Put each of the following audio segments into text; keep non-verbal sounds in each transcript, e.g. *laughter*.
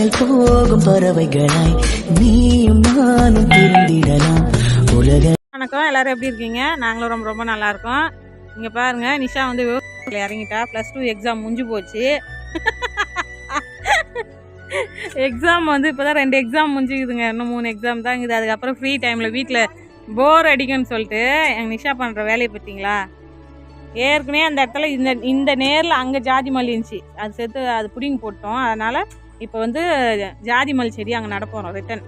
வானில் போகும் பறவைகளாய் நீயும் நானும் திருந்திடலாம் உலக வணக்கம். எல்லாரும் எப்படி இருக்கீங்க? நாங்களும் ரொம்ப ரொம்ப நல்லா இருக்கோம். இங்க பாருங்க நிஷா வந்து விவசாயத்தில் இறங்கிட்டா. ப்ளஸ் டூ எக்ஸாம் முடிஞ்சு போச்சு. எக்ஸாம் வந்து இப்போ தான் ரெண்டு எக்ஸாம் முடிஞ்சுக்குதுங்க. இன்னும் மூணு எக்ஸாம் தான் இருக்குது. அதுக்கப்புறம் ஃப்ரீ டைமில் வீட்டில் போர் அடிக்கும்னு சொல்லிட்டு எங்கள் நிஷா பண்ணுற வேலையை பார்த்தீங்களா? ஏற்கனவே அந்த இடத்துல இந்த இந்த நேரில் அங்கே ஜாதி மல்லி இருந்துச்சு அது சேர்த்து அது பிடிங்கி போட்டோம். அதனால் இப்போ வந்து ஜாதி மல் செடி அங்கே நடப்போகிறோம் ரிட்டன்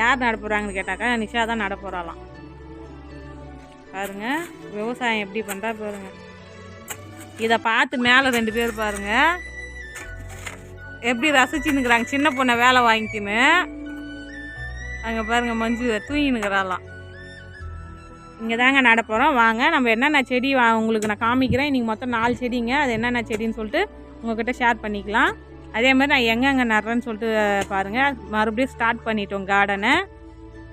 யார் நடப்போகிறாங்கன்னு கேட்டாக்கா நிஷா தான் நடப்போகிறாளாம் பாருங்கள் விவசாயம் எப்படி பண்ணுறா பாருங்கள் இதை பார்த்து மேலே ரெண்டு பேர் பாருங்க. எப்படி ரசிச்சுன்னுக்குறாங்க சின்ன பொண்ணை வேலை வாங்கிக்கின்னு. அங்கே பாருங்கள் மஞ்சு தூங்கினுக்கிறாளாம் இங்கே தாங்க நடப்போகிறோம் வாங்க நம்ம என்னென்ன செடி வா உங்களுக்கு நான் காமிக்கிறேன். இன்றைக்கி மொத்தம் நாலு செடிங்க. அது என்னென்ன செடின்னு சொல்லிட்டு உங்ககிட்ட ஷேர் பண்ணிக்கலாம். அதே மாதிரி நான் எங்கெங்கே நடுறேன்னு சொல்லிட்டு பாருங்கள் மறுபடியும் ஸ்டார்ட் பண்ணிட்டோம் கார்டனை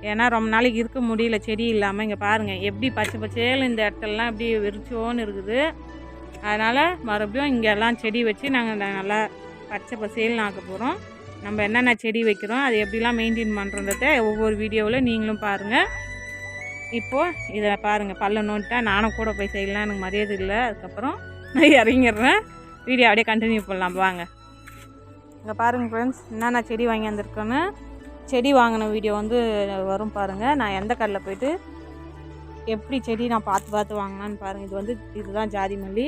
ஏன்னா ரொம்ப நாளைக்கு இருக்க முடியல செடி இல்லாமல் இங்கே பாருங்கள் எப்படி பச்சை பச்சையில் இந்த இடத்துலலாம் எப்படி விரிச்சோன்னு இருக்குது. அதனால் மறுபடியும் இங்கெல்லாம் செடி வச்சு நாங்கள் நல்லா பச்சை பசேல்னு ஆக்க போகிறோம் நம்ம என்னென்ன செடி வைக்கிறோம் அது எப்படிலாம் மெயின்டைன் பண்ணுறத ஒவ்வொரு வீடியோவில் நீங்களும் பாருங்கள் இப்போது இதை பாருங்கள் பல்ல நோட்டா நானும் கூட போய் செய்யலாம் எனக்கு மரியாதை இல்லை. அதுக்கப்புறம் நான் இறங்கிடுறேன். வீடியோ அப்படியே கண்டினியூ பண்ணலாம். வாங்க. இங்கே பாருங்கள் ஃப்ரெண்ட்ஸ் என்னென்ன செடி வாங்கி வந்திருக்கேன்னு. செடி வாங்கின வீடியோ வந்து வரும் பாருங்கள் நான் எந்த கடையில் போயிட்டு எப்படி செடி நான் பார்த்து பார்த்து வாங்கினான்னு பாருங்கள் இது வந்து இதுதான் ஜாதி மல்லி.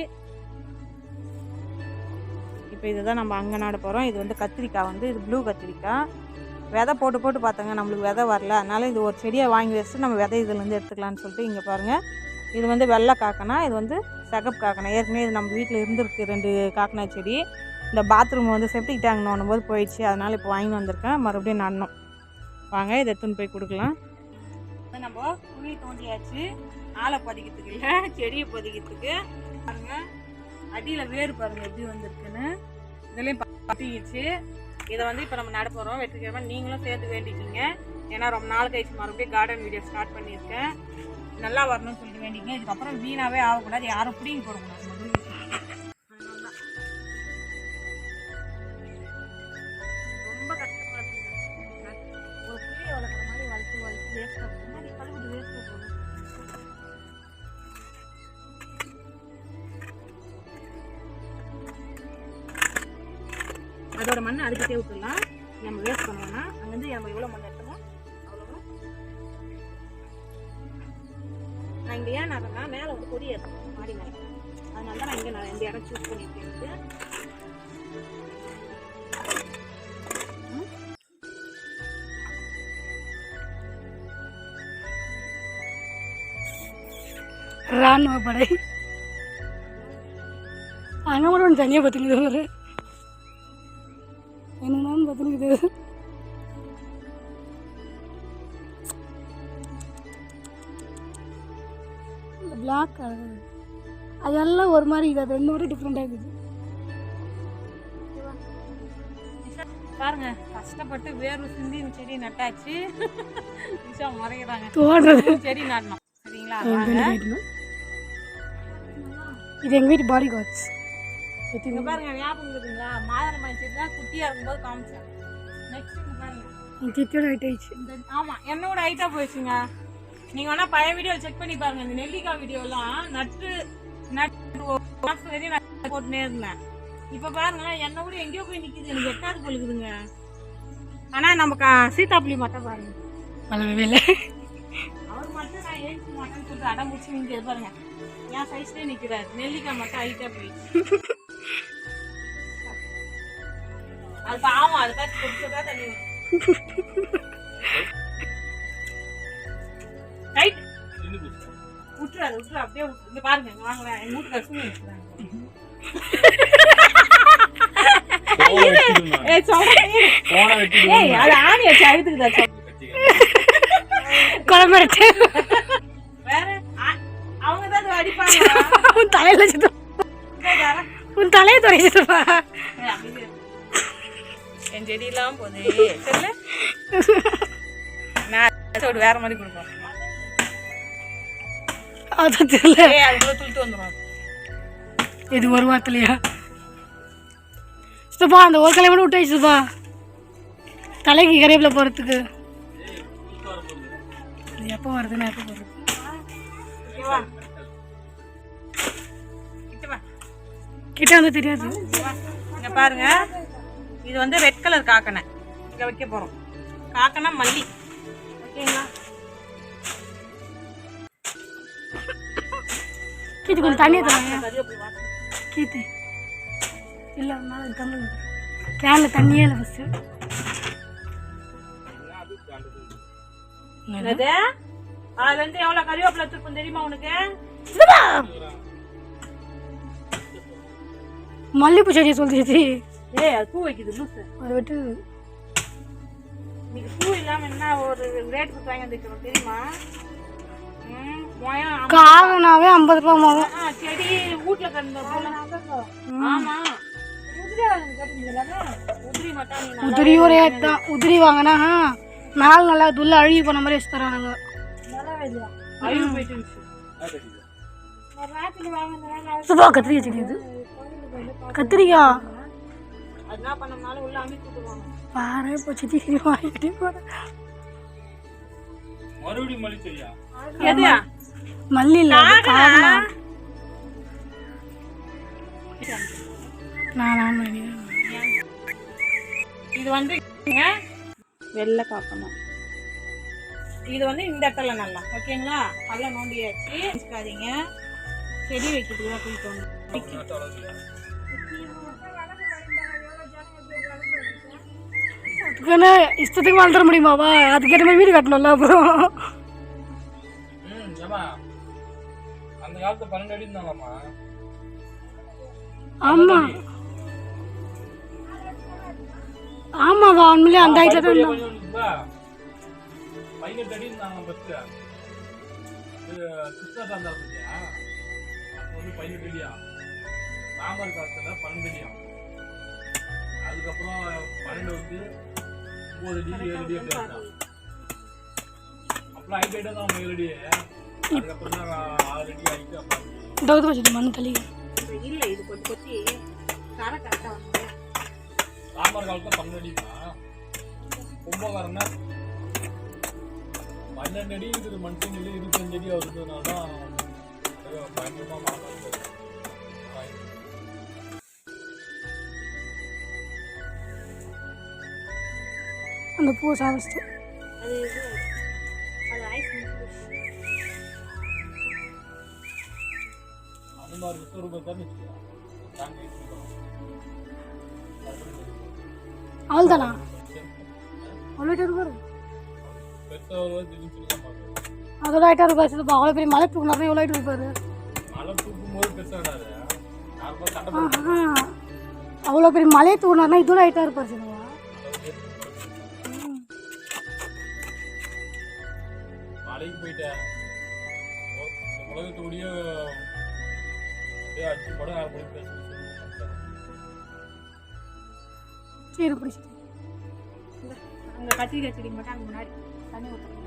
இப்போ இதுதான் நம்ம அங்கே நட போகிறோம் இது வந்து கத்திரிக்காய் வந்து இது ப்ளூ கத்திரிக்காய். விதை போட்டு போட்டு பார்த்தோங்க நம்மளுக்கு விதை வரல. அதனால் இது ஒரு செடியை வாங்கி வச்சுட்டு நம்ம விதை இதுலேருந்து எடுத்துக்கலாம்னு சொல்லிட்டு இங்கே பாருங்கள் இது வந்து வெள்ளை காக்கனா இது வந்து சகப் காக்கனா. ஏற்கனவே இது நம்ம வீட்டில் இருந்திருக்கு ரெண்டு காக்கனா செடி. இந்த பாத்ரூம் வந்து செப்டிக் டேங்க் நோண்டும் போது போயிடுச்சு. அதனால் இப்போ வாங்கி வந்திருக்கேன். மறுபடியும் நடணும் வாங்க இதை எடுத்துன்னு போய் கொடுக்கலாம். நம்ம குழி தோண்டியாச்சு. ஆளை பதிக்கிறதுக்கு இல்லை செடியை பதிக்கிறதுக்கு. பாருங்க அடியில் வேர் பாருங்க எப்படி வந்திருக்குன்னு. இதுலேயும் பத்திக்கிச்சு. இதை வந்து இப்போ நம்ம நட போகிறோம் நீங்களும் சேர்த்து வேண்டிக்கிங்க. ஏன்னா ரொம்ப நாள் கழிச்சு மறுபடியும் கார்டன் வீடியோ ஸ்டார்ட் பண்ணியிருக்கேன். நல்லா வரணும்னு சொல்லிட்டு வேண்டிங்க இதுக்கப்புறம் வீணாகவே ஆகக்கூடாது. யாரும் பிடிங்க போடக்கூடாது. அதோட அதுக்கிட்டே விட்டுடலாம் நம்ம வேஸ்ட் பண்ணோம்னா அங்கேருந்து நம்ம எவ்வளோ மண் எடுத்தோமோ அவ்வளோ நான் இங்கே ஏன் நடுறேன்னா மேலே வந்து கொடி ஏற்றணும் மாடி மேலே. அதனால தான் நான் இங்கே நான் இந்த இடம் சூஸ் பண்ணியிருக்கேன் ராணுவ படை அங்கே மட்டும் ஒன்று தனியாக பார்த்துக்குது என்னன்னு பார்த்துக்குது இந்த பிளாக் கலர் அதெல்லாம் ஒரு மாதிரி இது அது இன்னொரு டிஃப்ரெண்ட்டாக இருக்குது. பாருங்க கஷ்டப்பட்டு வேர்வை சிந்தி இந்த செடி நட்டாச்சு. நிஷா முறைகிறாங்க தோடுறது. செடி நடணும். சரிங்களா? இது எங்கள் வீட்டு பாடி கார்ட்ஸ் இங்க பாருங்க ஞாபகம் இருக்குதுங்களா மாதுளை செடி தான் குட்டியா இருக்கும்போது காமிச்சேன் நெக்ஸ்ட் இங்க பாருங்க. கிச்சோட ஹைட் ஆயிடுச்சு. இந்த ஆமா என்னோட ஹைட்டா போயிடுச்சுங்க. நீங்க வேணா பழைய வீடியோ செக் பண்ணி பாருங்க. இந்த நெல்லிக்காய் வீடியோலாம் நட்டு நட்டு வரையும் நான் போட்டுனே இருந்தேன். இப்ப பாருங்க என்ன விட எங்கேயோ போய் நிக்குது. எனக்கு எட்டாவது பொழுதுங்க ஆனா நம்ம கா- சீதாப்புளி மட்டும் பாருங்க. வளரவே இல்லை அவர் மட்டும் நான் ஏஞ்சி மாட்டேன்னு சொல்லிட்டு அடம் பிடிச்சி நிற்கிறது பாருங்க. என் சைஸ்லேயே நிற்கிறாரு நெல்லிக்காய் மட்டும் ஹைட்டாக போயிடுச்சு. *laughs* அது பாவம் அதை பார்த்து கொடுத்ததா தண்ணி ரைட் விட்டுரு அப்படியே விட்டுரு இங்க பாருங்க இங்க வாங்களேன் எங்க வீட்டுக்கு சுமி வச்சுக்கிறாங்க ஏய் சொல்றேன் ஏய் அது ஆணி வச்சு அழுத்துக்குதா சொல் குழம்பு வேற ஆ- அவங்க தான் அதை அடிப்பாங்க உன் தலையில் உன் தலையை துறைச்சிட்டுப்பா. என் செடியெல்லாம் போதே சொல்லு நான் வேற மாதிரி கொடுப்போம். அது தெரியல. அதுக்குள்ள துளுத்து வந்துடும் இது ஒரு வாரத்துலையா? சித்தப்பா அந்த ஒரு கலை கூட விட்டாச்சு சித்தப்பா தலைக்கு கறிவேப்பிலை போகிறதுக்கு இது எப்போ வருதுன்னு எப்போ போகிறது இங்க வா. கிட்ட வந்து தெரியாது. இங்க பாருங்க. இது வந்து ரெட் கலர் காக்கனை. இங்க வைக்க போறோம். காக்கனா மல்லி. ஓகேங்களா? கீத்து கொஞ்சம் வாசனை. கீத்து. இல்லை தமிழ் கேனில் தண்ணியே இல்லை ஃபஸ்ட்டு என்னது? அதுல இருந்து எவ்வளவு திருப்பம் தெரியுமா உனக்கு? மல்லிப்பூ செடியை சொல்லிச்சு ஏய் அது பூ வைக்குது லூசு. அதை விட்டு இன்னைக்கு பூ இல்லாம என்ன ஒரு ரேட் தெரியுமா? ஐம்பது ரூபா. மாவும் ஆ, செடி வீட்டுல கிடந்த பூலாம். ஆமா. உதிரி மட்டும் நீ நல்லா உதிரி ஒரே தான். உதிரி வாங்கினா நாள் நல்லா துள்ள அழுகி போன மாதிரி வச்சு தராங்க. சுபா கத்திரிக்காய் செடி இது. கத்திரிக்காய். என்ன பண்ணோம்னாலும் உள்ள அமுக்கி விட்டுருவாங்க. பாரு இப்போ செடி வாங்கிட்டே போகிறேன் மறுபடியும் மல்லி எது மல்லி இல்லை காகனா நான். இது வந்து வெள்ளை காக்கணும் இது வந்து இந்த இடத்துல நல்லா ஓகேங்களா? நல்லா நோண்டியாச்சு வச்சுக்காதீங்க. செடி வைக்கிறதுக்கு தான் போயிட்டு அதுக்குன்னு இஷ்டத்துக்கு வளர்த்துற முடியுமாவா அதுக்கேற்ற மாதிரி வீடு கட்டணும்ல அப்புறம் அந்த காலத்துல பன்னெண்டு அடி இருந்தாங்கம்மா. ஆமா. ஆமாவா உண்மையிலே அந்த ஹைட்ல தான். பதினெட்டு அடி இருந்தாங்க பஸ்ல இது கிருஷ்ணா தாண்டா இருந்துச்சியா அப்போ வந்து பதினெட்டு அடியா? ராமர் காலத்துல பன்னெண்டு அடியா? அதுக்கப்புறம் பன்னெண்டு வந்து இது வச்சுட்டு மண் தள்ளி. இல்ல இது கொஞ்சம் கொத்தி தர கரெக்டா வந்து. ராமர் காலத்துல பன்னெண்டு அடி தான் கும்பகாரன்னா பன்னெண்டு அடி இருக்குது மனுஷன் சொல்லி இருபத்தஞ்சு அடி வருதுனால தான் வச்சுக்கிறோம் அவள் தானா அவ்வளோ மாட்டோம் அதோட இருப்பாரு சித்தப்பா அவ்வளோ பெரிய மலை தூக்குனா எவ்வளோ ஹைட் இருப்பாரு. அவ்வளோ பெரிய மலையை தூக்குனாருனா இதோட ஹைட்டாக இருப்பாரு சித்தப்பா மலைக்கு போயிட்டேன் உலகத்துடைய ஆறு மணிக்கு பேச சரி பிடிச்சிட்டு அங்க கத்திரிக்காய் செடி மட்டும் அங்க முன்னாடி. தண்ணி ஊற்றுறோம்.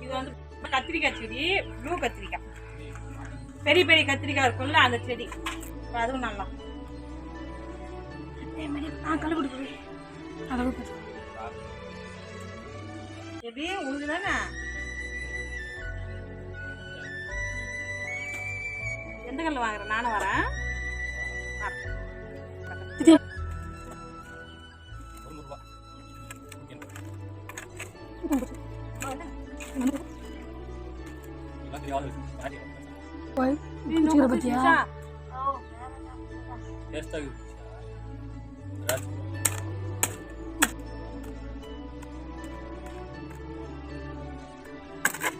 இது வந்து கத்திரிக்காய் செடி ப்ளூ கத்திரிக்காய். பெரிய பெரிய கத்திரிக்காய் இருக்கும்ல அந்த செடி. அதுவும் நல்லா. அதே மாதிரி நான் கல் கொடுக்குறேன் அதை பார்த்து எப்படி? உங்களுக்கு தானே எந்த கல் வாங்குறேன் நானும் வரேன். வரேன்.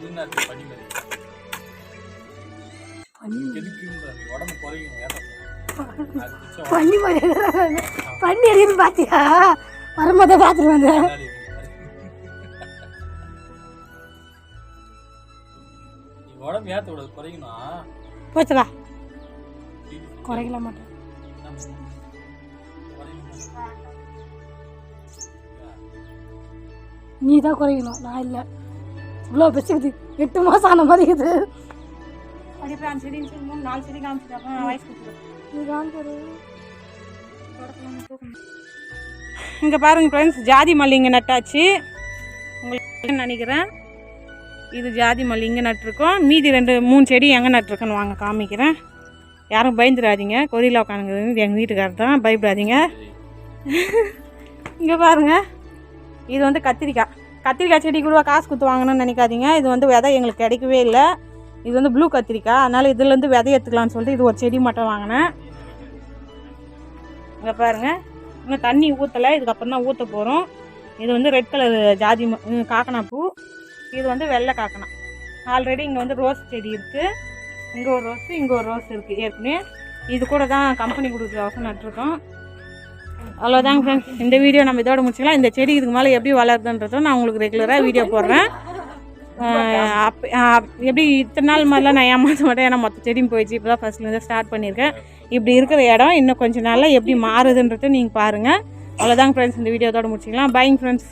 இது என்ன அது பனி மாதிரி? பண்ணி எதுக்கு உடம்பு குறையும் மாதிரி அடிக்கிறது பார்த்தியா வரும்போதே பார்த்துட்டு வந்தேன் இருக்கு. உடம்பு குறைக்கல மாட்டேன் நீ தான் குறைக்கணும். நான் இல்லை. இவ்வளோ பெருசுக்குது எட்டு மாதம் ஆன மாதிரி இருக்குது அப்படியே போய் அஞ்சு செடி அஞ்சு செடி, மூணு நாலு செடி காமிச்சிட்டு அப்புறம் வயசு கொடுத்துருவேன் நீ காமிப்பாரு இங்கே பாருங்க ஃப்ரெண்ட்ஸ் ஜாதி மல்லி இங்கே நட்டாச்சு. உங்களுக்கு நினைக்கிறேன். இது ஜாதி மல்லி இங்கே நட்டிருக்கோம். மீதி ரெண்டு மூணு செடி எங்கே நட்டிருக்கேன்னு வாங்க காமிக்கிறேன். யாரும் பயந்துடாதீங்க. கொரியில் உட்காந்துங்கிறது இது எங்கள் வீட்டுக்காரர் தான். பயப்படாதீங்க. இங்கே பாருங்க. இது வந்து கத்திரிக்காய். கத்திரிக்காய் செடி கூட காசு கொடுத்து வாங்கணும்னு நினைக்காதீங்க. இது வந்து விதை எங்களுக்கு கிடைக்கவே இல்லை. இது வந்து ப்ளூ கத்திரிக்காய். அதனால் இதுலேருந்து விதை எடுத்துக்கலாம்னு சொல்லிட்டு இது ஒரு செடி மட்டும் வாங்கினேன். இங்கே பாருங்கள் இன்னும் தண்ணி ஊற்றலை இதுக்கப்புறம் தான் ஊற்ற போகிறோம் இது வந்து ரெட் கலர் ஜாதி ம- காக்கனா பூ. இது வந்து வெள்ளை காக்கனா. ஆல்ரெடி இங்கே வந்து ரோஸ் செடி இருக்குது இங்கே ஒரு ரோஸ் இங்கே ஒரு ரோஸ் இருக்குது ஏற்கனவே இது கூட தான் கம்பெனி கொடுக்குற ரோஸ் நட்டுருக்கோம். அவ்வளோதாங்க ஃப்ரெண்ட்ஸ் இந்த வீடியோ நம்ம இதோட முடிச்சுக்கலாம். இந்த செடி இதுக்கு மேலே எப்படி வளருதுன்றதும் நான் உங்களுக்கு ரெகுலராக வீடியோ போடுறேன். ஆஹ் எப்படி இத்தனை நாள் மாதிரிலாம் நான் ஏமாற்ற மாட்டேன். ஏன்னா மொத்த செடியும் போயிடுச்சு. இப்போ தான் ஃபஸ்ட்லேருந்து ஸ்டார்ட் பண்ணியிருக்கேன். இப்படி இருக்கிற இடம் இன்னும் கொஞ்ச நாளில் எப்படி மாறுதுன்றது நீங்கள் பாருங்கள் அவ்வளோதாங்க ஃப்ரெண்ட்ஸ் இந்த வீடியோ இதோட முடிச்சிக்கலாம். பைங் ஃப்ரெண்ட்ஸ்